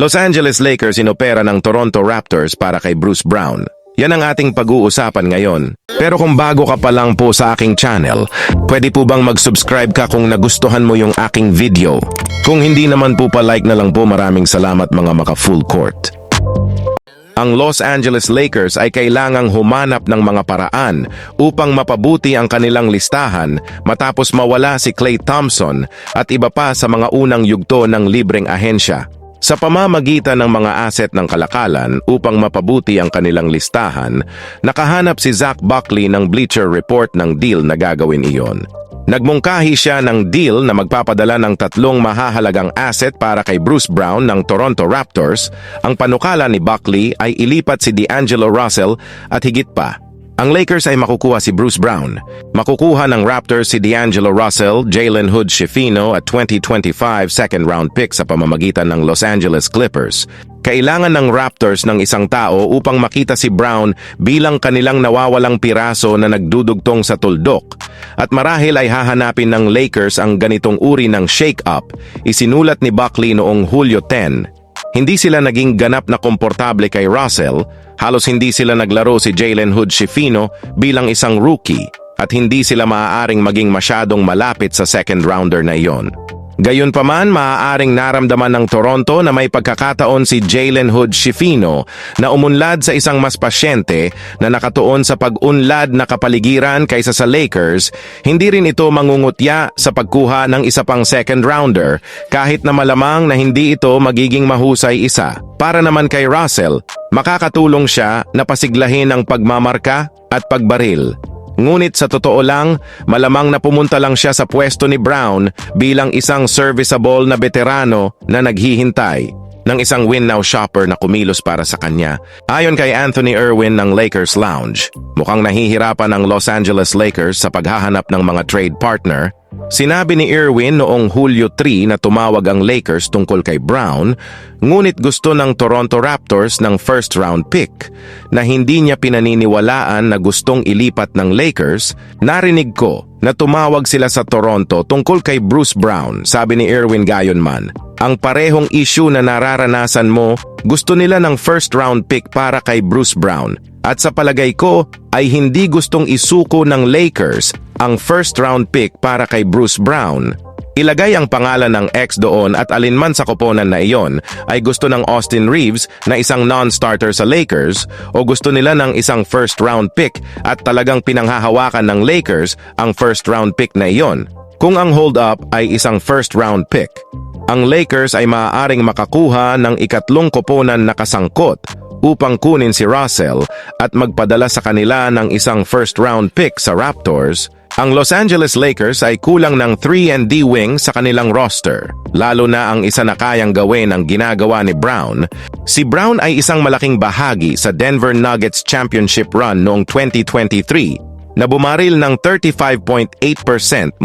Los Angeles Lakers inopera ng Toronto Raptors para kay Bruce Brown. Yan ang ating pag-uusapan ngayon. Pero kung bago ka pa lang po sa aking channel, pwede po bang mag-subscribe ka kung nagustuhan mo yung aking video? Kung hindi naman po pa like na lang po maraming salamat mga maka full court. Ang Los Angeles Lakers ay kailangang humanap ng mga paraan upang mapabuti ang kanilang listahan matapos mawala si Klay Thompson at iba pa sa mga unang yugto ng libreng ahensya. Sa pamamagitan ng mga asset ng kalakalan upang mapabuti ang kanilang listahan, nakahanap si Zach Buckley ng Bleacher Report ng deal na gagawin iyon. Nagmungkahi siya ng deal na magpapadala ng tatlong mahahalagang asset para kay Bruce Brown ng Toronto Raptors. Ang panukala ni Buckley ay ilipat si D'Angelo Russell at higit pa. Ang Lakers ay makukuha si Bruce Brown. Makukuha ng Raptors si D'Angelo Russell, Jalen Hood Schifino at 2025 second round pick sa pamamagitan ng Los Angeles Clippers. Kailangan ng Raptors ng isang tao upang makita si Brown bilang kanilang nawawalang piraso na nagdudugtong sa tuldok. At marahil ay hahanapin ng Lakers ang ganitong uri ng shake-up, isinulat ni Buckley noong Hulyo 10. Hindi sila naging ganap na komportable kay Russell, halos hindi sila naglaro si Jalen Hood Schifino bilang isang rookie at hindi sila maaaring maging masyadong malapit sa second rounder na iyon. Gayunpaman, maaaring naramdaman ng Toronto na may pagkakataon si Jalen Hood Schifino na umunlad sa isang mas pasyente na nakatuon sa pag-unlad na kapaligiran kaysa sa Lakers, hindi rin ito mangungutya sa pagkuha ng isa pang second rounder kahit na malamang na hindi ito magiging mahusay isa. Para naman kay Russell, makakatulong siya na pasiglahin ang pagmamarka at pagbaril. Ngunit sa totoo lang, malamang na pumunta lang siya sa pwesto ni Brown bilang isang serviceable na veterano na naghihintay ng isang win-now shopper na kumilos para sa kanya. Ayon kay Anthony Irwin ng Lakers Lounge, mukhang nahihirapan ang Los Angeles Lakers sa paghahanap ng mga trade partner Sinabi ni Irwin noong Hulyo 3 na tumawag ang Lakers tungkol kay Brown, ngunit gusto ng Toronto Raptors ng first round pick na hindi niya pinaniniwalaan na gustong ilipat ng Lakers, narinig ko na tumawag sila sa Toronto tungkol kay Bruce Brown, sabi ni Irwin Gayonman. Ang parehong issue na nararanasan mo, gusto nila ng first round pick para kay Bruce Brown at sa palagay ko ay hindi gustong isuko ng Lakers ang first round pick para kay Bruce Brown. Ilagay ang pangalan ng ex doon at alinman sa koponan na iyon ay gusto ng Austin Reeves na isang non-starter sa Lakers o gusto nila ng isang first round pick at talagang pinanghahawakan ng Lakers ang first round pick na iyon. Kung ang hold-up ay isang first round pick, ang Lakers ay maaaring makakuha ng ikatlong koponan na kasangkot upang kunin si Russell at magpadala sa kanila ng isang first round pick sa Raptors ang Los Angeles Lakers ay kulang ng 3 D wing sa kanilang roster, lalo na ang isa na kayang gawin ang ginagawa ni Brown. Si Brown ay isang malaking bahagi sa Denver Nuggets championship run noong 2023 na bumaril ng 35.8%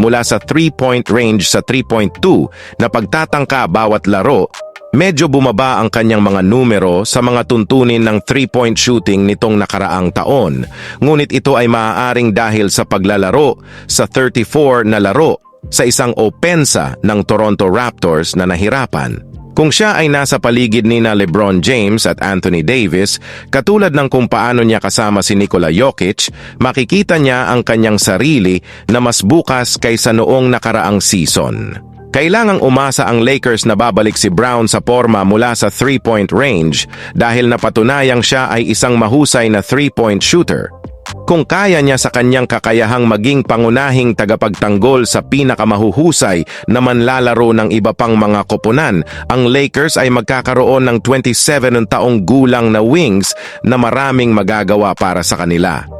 mula sa 3-point range sa 3.2 na pagtatangka bawat laro Medyo bumaba ang kanyang mga numero sa mga tuntunin ng three-point shooting nitong nakaraang taon. Ngunit ito ay maaaring dahil sa paglalaro sa 34 na laro sa isang opensa ng Toronto Raptors na nahirapan. Kung siya ay nasa paligid ni na LeBron James at Anthony Davis, katulad ng kung paano niya kasama si Nikola Jokic, makikita niya ang kanyang sarili na mas bukas kaysa noong nakaraang season. Kailangang umasa ang Lakers na babalik si Brown sa forma mula sa three-point range dahil napatunayang siya ay isang mahusay na three-point shooter. Kung kaya niya sa kanyang kakayahang maging pangunahing tagapagtanggol sa pinakamahuhusay na manlalaro ng iba pang mga koponan, ang Lakers ay magkakaroon ng 27 taong gulang na wings na maraming magagawa para sa kanila.